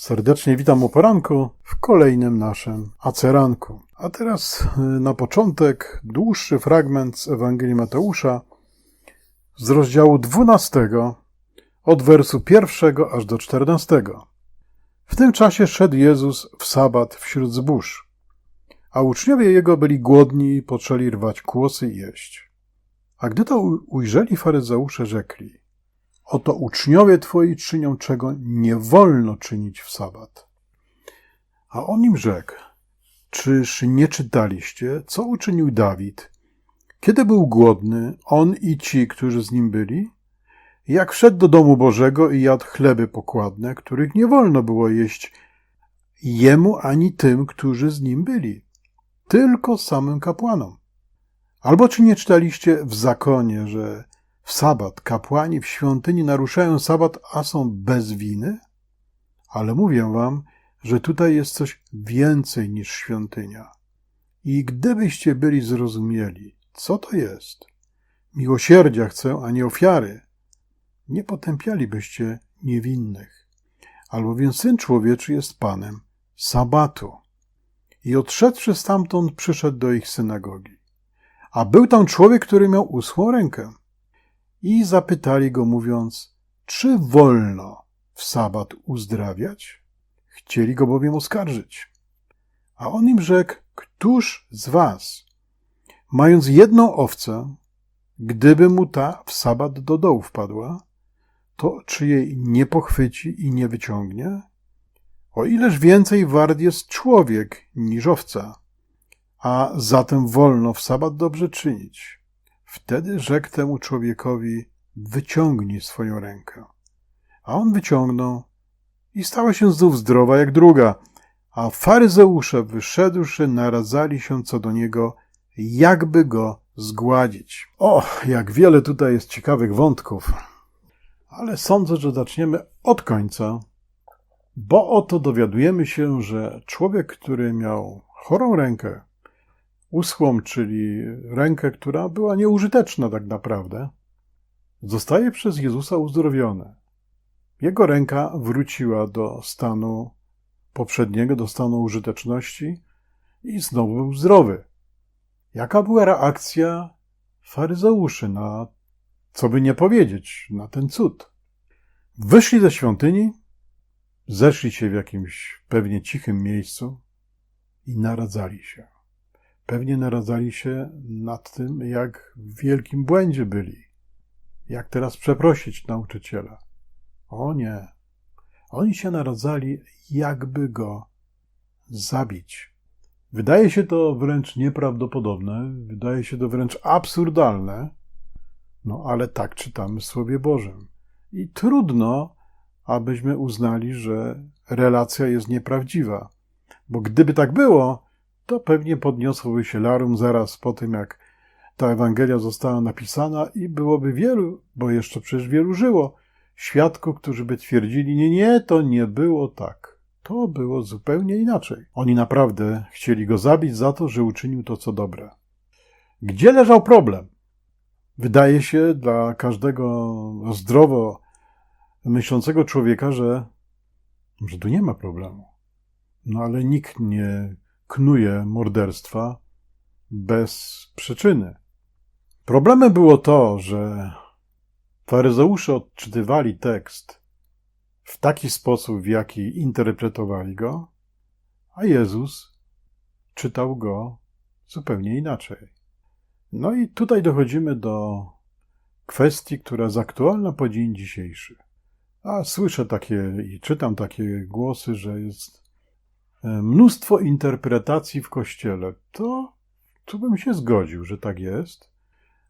Serdecznie witam o poranku w kolejnym naszym aceranku. A teraz y, na początek dłuższy fragment z Ewangelii Mateusza z rozdziału 12 od wersu 1 aż do 14. W tym czasie szedł Jezus w sabat wśród zbóż, a uczniowie jego byli głodni i poczęli rwać kłosy i jeść. A gdy to ujrzeli faryzeusze, rzekli – Oto uczniowie twoi czynią, czego nie wolno czynić w sabat. A on im rzekł, czyż nie czytaliście, co uczynił Dawid, kiedy był głodny, on i ci, którzy z nim byli? Jak wszedł do domu Bożego i jadł chleby pokładne, których nie wolno było jeść jemu ani tym, którzy z nim byli, tylko samym kapłanom. Albo czy nie czytaliście w zakonie, że w sabat kapłani w świątyni naruszają sabat, a są bez winy? Ale mówię wam, że tutaj jest coś więcej niż świątynia. I gdybyście byli zrozumieli, co to jest, miłosierdzia chcę, a nie ofiary, nie potępialibyście niewinnych. Albowiem Syn Człowieczy jest Panem sabatu. I odszedłszy stamtąd, przyszedł do ich synagogi. A był tam człowiek, który miał uschłą rękę. I zapytali go, mówiąc, czy wolno w sabat uzdrawiać? Chcieli go bowiem oskarżyć. A on im rzekł, któż z was, mając jedną owcę, gdyby mu ta w sabat do dołu wpadła, to czy jej nie pochwyci i nie wyciągnie? O ileż więcej wart jest człowiek niż owca, a zatem wolno w sabat dobrze czynić. Wtedy rzekł temu człowiekowi, wyciągnij swoją rękę. A on wyciągnął i stała się znów zdrowa jak druga, a faryzeusze wyszedłszy naradzali się co do niego, jakby go zgładzić. O, jak wiele tutaj jest ciekawych wątków. Ale sądzę, że zaczniemy od końca, bo oto dowiadujemy się, że człowiek, który miał chorą rękę, uschłą, czyli rękę, która była nieużyteczna tak naprawdę, zostaje przez Jezusa uzdrowiony. Jego ręka wróciła do stanu poprzedniego, do stanu użyteczności i znowu był zdrowy. Jaka była reakcja faryzeuszy na, co by nie powiedzieć, na ten cud? Wyszli ze świątyni, zeszli się w jakimś pewnie cichym miejscu i naradzali się pewnie naradzali się nad tym, jak w wielkim błędzie byli. Jak teraz przeprosić nauczyciela? O nie. Oni się naradzali, jakby go zabić. Wydaje się to wręcz nieprawdopodobne, wydaje się to wręcz absurdalne, no ale tak czytamy w Słowie Bożym. I trudno, abyśmy uznali, że relacja jest nieprawdziwa. Bo gdyby tak było, to pewnie podniosłoby się larum zaraz po tym, jak ta Ewangelia została napisana i byłoby wielu, bo jeszcze przecież wielu żyło, świadków, którzy by twierdzili, nie, nie, to nie było tak. To było zupełnie inaczej. Oni naprawdę chcieli go zabić za to, że uczynił to, co dobre. Gdzie leżał problem? Wydaje się dla każdego zdrowo myślącego człowieka, że, że tu nie ma problemu. No ale nikt nie knuje morderstwa bez przyczyny. Problemem było to, że faryzeusze odczytywali tekst w taki sposób, w jaki interpretowali go, a Jezus czytał go zupełnie inaczej. No i tutaj dochodzimy do kwestii, która jest aktualna po dzień dzisiejszy. A słyszę takie i czytam takie głosy, że jest mnóstwo interpretacji w kościele. To tu bym się zgodził, że tak jest,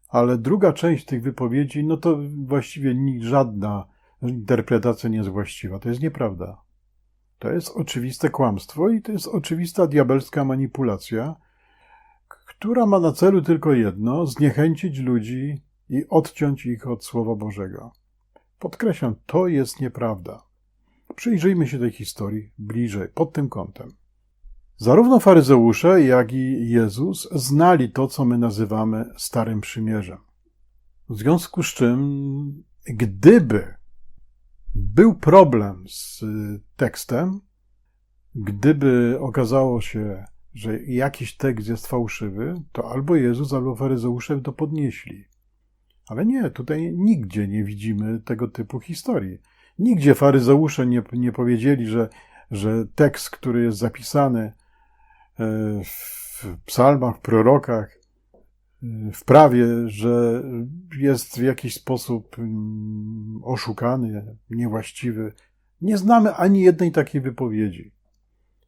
ale druga część tych wypowiedzi, no to właściwie żadna interpretacja nie jest właściwa. To jest nieprawda. To jest oczywiste kłamstwo i to jest oczywista diabelska manipulacja, która ma na celu tylko jedno zniechęcić ludzi i odciąć ich od Słowa Bożego. Podkreślam, to jest nieprawda. Przyjrzyjmy się tej historii bliżej, pod tym kątem. Zarówno faryzeusze, jak i Jezus znali to, co my nazywamy Starym Przymierzem. W związku z czym, gdyby Był problem z y, tekstem. Gdyby okazało się, że jakiś tekst jest fałszywy, to albo Jezus, albo faryzeusze to podnieśli. Ale nie, tutaj nigdzie nie widzimy tego typu historii. Nigdzie faryzeusze nie, nie powiedzieli, że, że tekst, który jest zapisany e, w psalmach, w prorokach, e, w prawie, że jest w jakiś sposób mm, oszukany, niewłaściwy. Nie znamy ani jednej takiej wypowiedzi.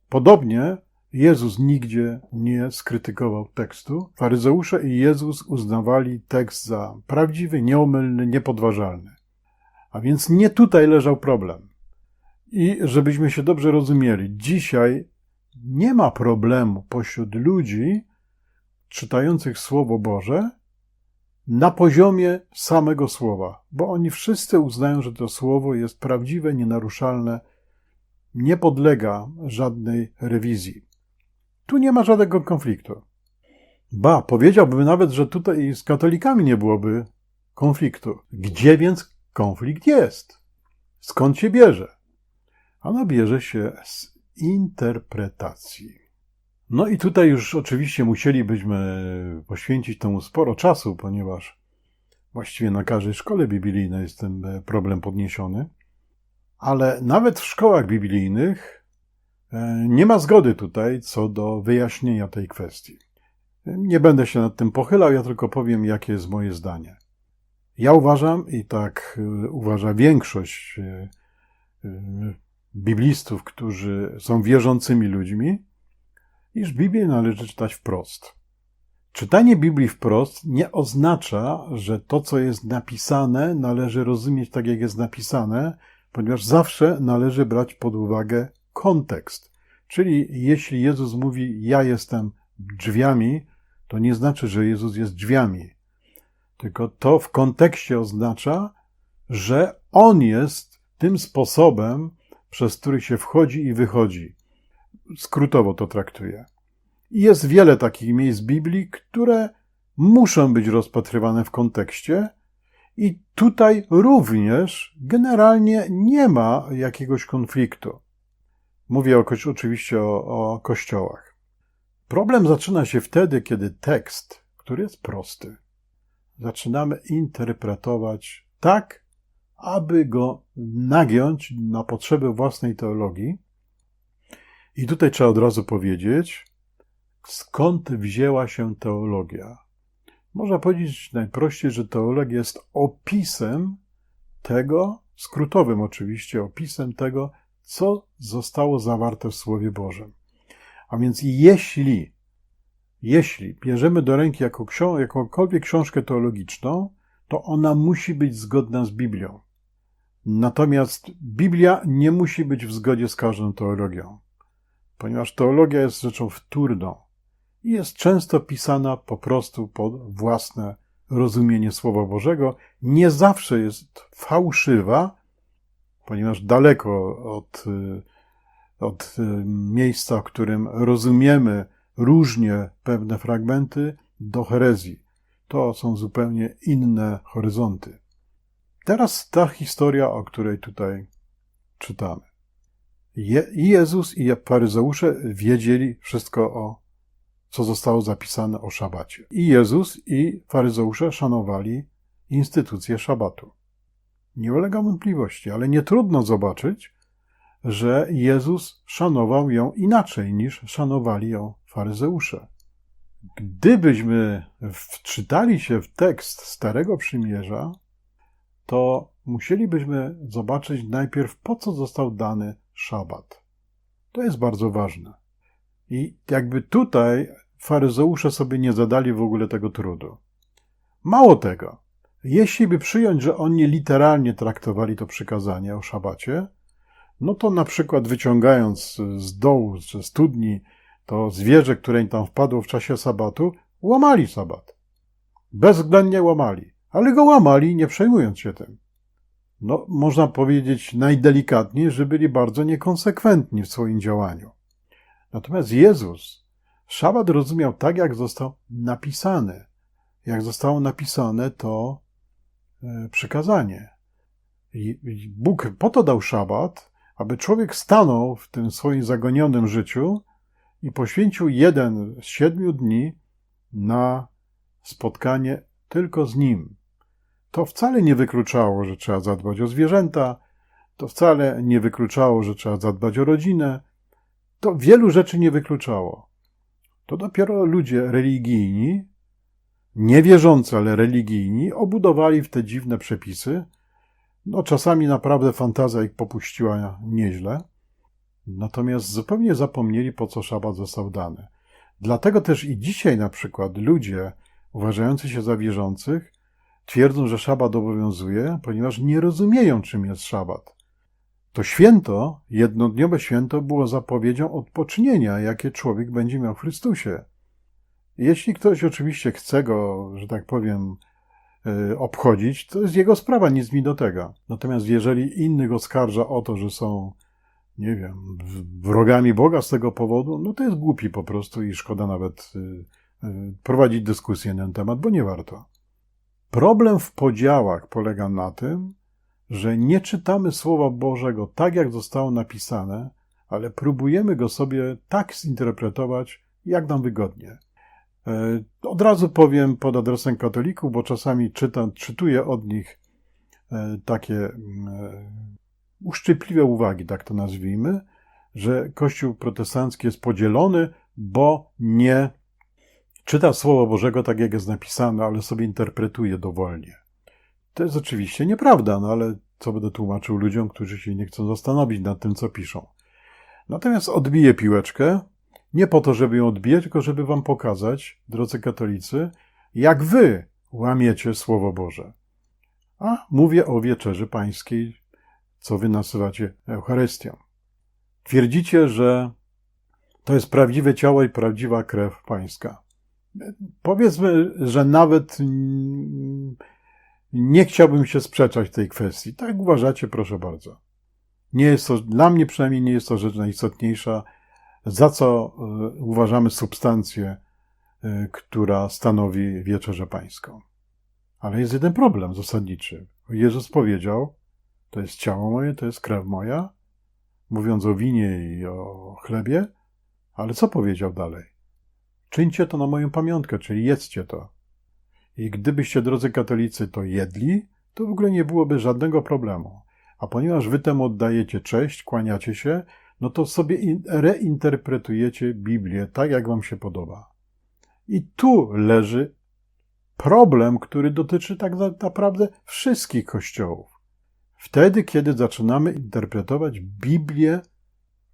Podobnie Jezus nigdzie nie skrytykował tekstu. Faryzeusze i Jezus uznawali tekst za prawdziwy, nieomylny, niepodważalny. A więc nie tutaj leżał problem. I żebyśmy się dobrze rozumieli, dzisiaj nie ma problemu pośród ludzi czytających Słowo Boże na poziomie samego Słowa, bo oni wszyscy uznają, że to Słowo jest prawdziwe, nienaruszalne, nie podlega żadnej rewizji. Tu nie ma żadnego konfliktu. Ba, powiedziałbym nawet, że tutaj z katolikami nie byłoby konfliktu. Gdzie więc konflikt jest? Skąd się bierze? Ano bierze się z interpretacji. No i tutaj już oczywiście musielibyśmy poświęcić temu sporo czasu, ponieważ właściwie na każdej szkole biblijnej jest ten problem podniesiony. Ale nawet w szkołach biblijnych E, nie ma zgody tutaj co do wyjaśnienia tej kwestii. Nie będę się nad tym pochylał, ja tylko powiem, jakie jest moje zdanie. Ja uważam, i tak e, uważa większość e, biblistów, którzy są wierzącymi ludźmi, iż Biblię należy czytać wprost. Czytanie Biblii wprost nie oznacza, że to, co jest napisane, należy rozumieć tak, jak jest napisane, ponieważ zawsze należy brać pod uwagę kontekst. Czyli jeśli Jezus mówi, ja jestem drzwiami, to nie znaczy, że Jezus jest drzwiami. Tylko to w kontekście oznacza, że On jest tym sposobem, przez który się wchodzi i wychodzi. Skrótowo to traktuję. I jest wiele takich miejsc Biblii, które muszą być rozpatrywane w kontekście, i tutaj również generalnie nie ma jakiegoś konfliktu. Mówię oczywiście o, o kościołach. Problem zaczyna się wtedy, kiedy tekst, który jest prosty, zaczynamy interpretować tak, aby go nagiąć na potrzeby własnej teologii. I tutaj trzeba od razu powiedzieć, skąd wzięła się teologia. Można powiedzieć najprościej, że teologia jest opisem tego, skrótowym oczywiście, opisem tego, co zostało zawarte w Słowie Bożym. A więc jeśli, jeśli bierzemy do ręki jako ksią- jakąkolwiek książkę teologiczną, to ona musi być zgodna z Biblią. Natomiast Biblia nie musi być w zgodzie z każdą teologią, ponieważ teologia jest rzeczą wtórną i jest często pisana po prostu pod własne rozumienie Słowa Bożego. Nie zawsze jest fałszywa, ponieważ daleko od, od miejsca, w którym rozumiemy różnie pewne fragmenty, do herezji. To są zupełnie inne horyzonty. Teraz ta historia, o której tutaj czytamy. Je, I Jezus, i faryzeusze wiedzieli wszystko o, co zostało zapisane o szabacie. I Jezus, i faryzeusze szanowali instytucję szabatu. Nie ulega wątpliwości, ale nie trudno zobaczyć, że Jezus szanował ją inaczej niż szanowali ją faryzeusze. Gdybyśmy wczytali się w tekst Starego Przymierza, to musielibyśmy zobaczyć najpierw, po co został dany szabat. To jest bardzo ważne. I jakby tutaj faryzeusze sobie nie zadali w ogóle tego trudu. Mało tego, jeśli by przyjąć, że oni literalnie traktowali to przykazanie o szabacie, no to na przykład wyciągając z dołu, ze studni, to zwierzę, które im tam wpadło w czasie sabatu, łamali sabat. Bezwzględnie łamali, ale go łamali, nie przejmując się tym. No, można powiedzieć najdelikatniej, że byli bardzo niekonsekwentni w swoim działaniu. Natomiast Jezus szabat rozumiał tak, jak został napisany. Jak zostało napisane, to E, przykazanie. I Bóg po to dał szabat, aby człowiek stanął w tym swoim zagonionym życiu i poświęcił jeden z siedmiu dni na spotkanie tylko z nim. To wcale nie wykluczało, że trzeba zadbać o zwierzęta, to wcale nie wykluczało, że trzeba zadbać o rodzinę, to wielu rzeczy nie wykluczało. To dopiero ludzie religijni, niewierzący, ale religijni, obudowali w te dziwne przepisy. No, czasami naprawdę fantazja ich popuściła nieźle. Natomiast zupełnie zapomnieli, po co szabat został dany. Dlatego też i dzisiaj na przykład ludzie uważający się za wierzących twierdzą, że szabat obowiązuje, ponieważ nie rozumieją, czym jest szabat. To święto, jednodniowe święto, było zapowiedzią odpocznienia, jakie człowiek będzie miał w Chrystusie. Jeśli ktoś oczywiście chce go, że tak powiem, obchodzić, to jest jego sprawa, nic mi do tego. Natomiast jeżeli innych oskarża o to, że są, nie wiem, wrogami Boga z tego powodu, no to jest głupi po prostu i szkoda nawet y, y, prowadzić dyskusję na ten temat, bo nie warto. Problem w podziałach polega na tym, że nie czytamy Słowa Bożego tak, jak zostało napisane, ale próbujemy go sobie tak zinterpretować, jak nam wygodnie. E, Od razu powiem pod adresem katolików, bo czasami czytam, czytuję od nich e, takie mm, e, uszczypliwe uwagi, tak to nazwijmy, że Kościół protestancki jest podzielony, bo nie czyta Słowa Bożego tak, jak jest napisane, ale sobie interpretuje dowolnie. To jest oczywiście nieprawda, no ale co będę tłumaczył ludziom, którzy się nie chcą zastanowić nad tym, co piszą. Natomiast odbiję piłeczkę, nie po to, żeby ją odbijać, tylko żeby wam pokazać, drodzy katolicy, jak wy łamiecie Słowo Boże. A mówię o wieczerzy pańskiej, co wy nazywacie Eucharystią. Twierdzicie, że to jest prawdziwe ciało i prawdziwa krew pańska. Powiedzmy, że nawet nie chciałbym się sprzeczać tej kwestii. Tak uważacie, proszę bardzo. Nie jest to, dla mnie przynajmniej nie jest to rzecz najistotniejsza, za co y, uważamy substancję, y, która stanowi wieczerzę pańską. Ale jest jeden problem zasadniczy. Jezus powiedział, to jest ciało moje, to jest krew moja, mówiąc o winie i o chlebie, ale co powiedział dalej? Czyńcie to na moją pamiątkę, czyli jedzcie to. I gdybyście, drodzy katolicy, to jedli, to w ogóle nie byłoby żadnego problemu. A ponieważ wy temu oddajecie cześć, kłaniacie się, no to sobie in- reinterpretujecie Biblię tak, jak wam się podoba. I tu leży problem, który dotyczy tak naprawdę wszystkich kościołów. Wtedy, kiedy zaczynamy interpretować Biblię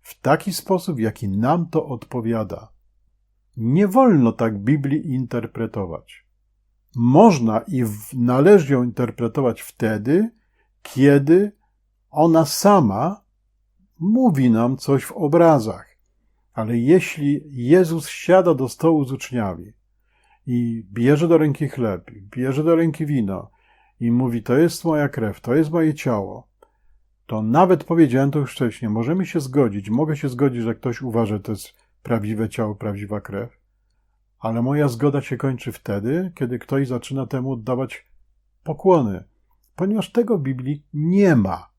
w taki sposób, w jaki nam to odpowiada. Nie wolno tak Biblii interpretować. Można i należy ją interpretować wtedy, kiedy ona sama mówi nam coś w obrazach. Ale jeśli Jezus siada do stołu z uczniami i bierze do ręki chleb, bierze do ręki wino i mówi: To jest moja krew, to jest moje ciało, to nawet powiedziałem to już wcześniej, możemy się zgodzić, mogę się zgodzić, że ktoś uważa, że to jest prawdziwe ciało, prawdziwa krew, ale moja zgoda się kończy wtedy, kiedy ktoś zaczyna temu oddawać pokłony, ponieważ tego w Biblii nie ma.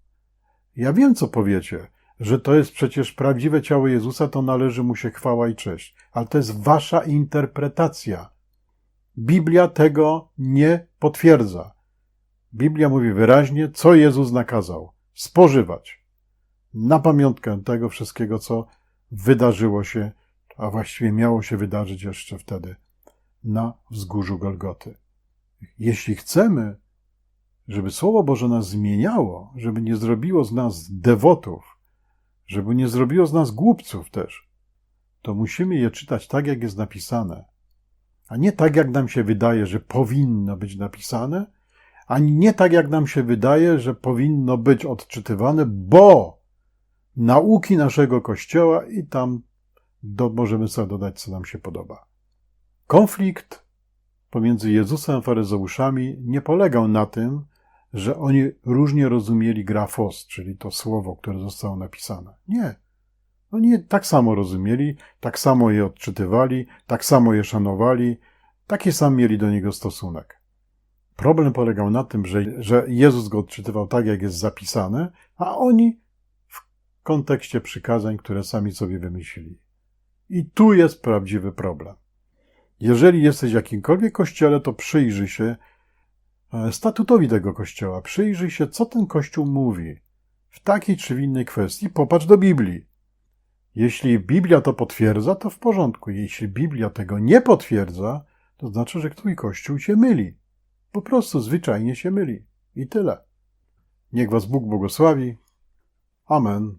Ja wiem, co powiecie, że to jest przecież prawdziwe ciało Jezusa, to należy mu się chwała i cześć, ale to jest wasza interpretacja. Biblia tego nie potwierdza. Biblia mówi wyraźnie, co Jezus nakazał spożywać na pamiątkę tego wszystkiego, co wydarzyło się, a właściwie miało się wydarzyć jeszcze wtedy na wzgórzu Golgoty. Jeśli chcemy, żeby Słowo Boże nas zmieniało, żeby nie zrobiło z nas dewotów, żeby nie zrobiło z nas głupców też, to musimy je czytać tak, jak jest napisane, a nie tak, jak nam się wydaje, że powinno być napisane, ani nie tak, jak nam się wydaje, że powinno być odczytywane, bo nauki naszego Kościoła i tam do, możemy sobie dodać, co nam się podoba. Konflikt pomiędzy Jezusem a faryzeuszami nie polegał na tym, że oni różnie rozumieli grafos, czyli to słowo, które zostało napisane. Nie. Oni tak samo rozumieli, tak samo je odczytywali, tak samo je szanowali, taki sam mieli do niego stosunek. Problem polegał na tym, że, że Jezus go odczytywał tak, jak jest zapisane, a oni w kontekście przykazań, które sami sobie wymyślili. I tu jest prawdziwy problem. Jeżeli jesteś w jakimkolwiek kościele, to przyjrzyj się statutowi tego kościoła. Przyjrzyj się, co ten kościół mówi w takiej czy w innej kwestii. Popatrz do Biblii. Jeśli Biblia to potwierdza, to w porządku. Jeśli Biblia tego nie potwierdza, to znaczy, że twój kościół się myli. Po prostu zwyczajnie się myli. I tyle. Niech was Bóg błogosławi. Amen.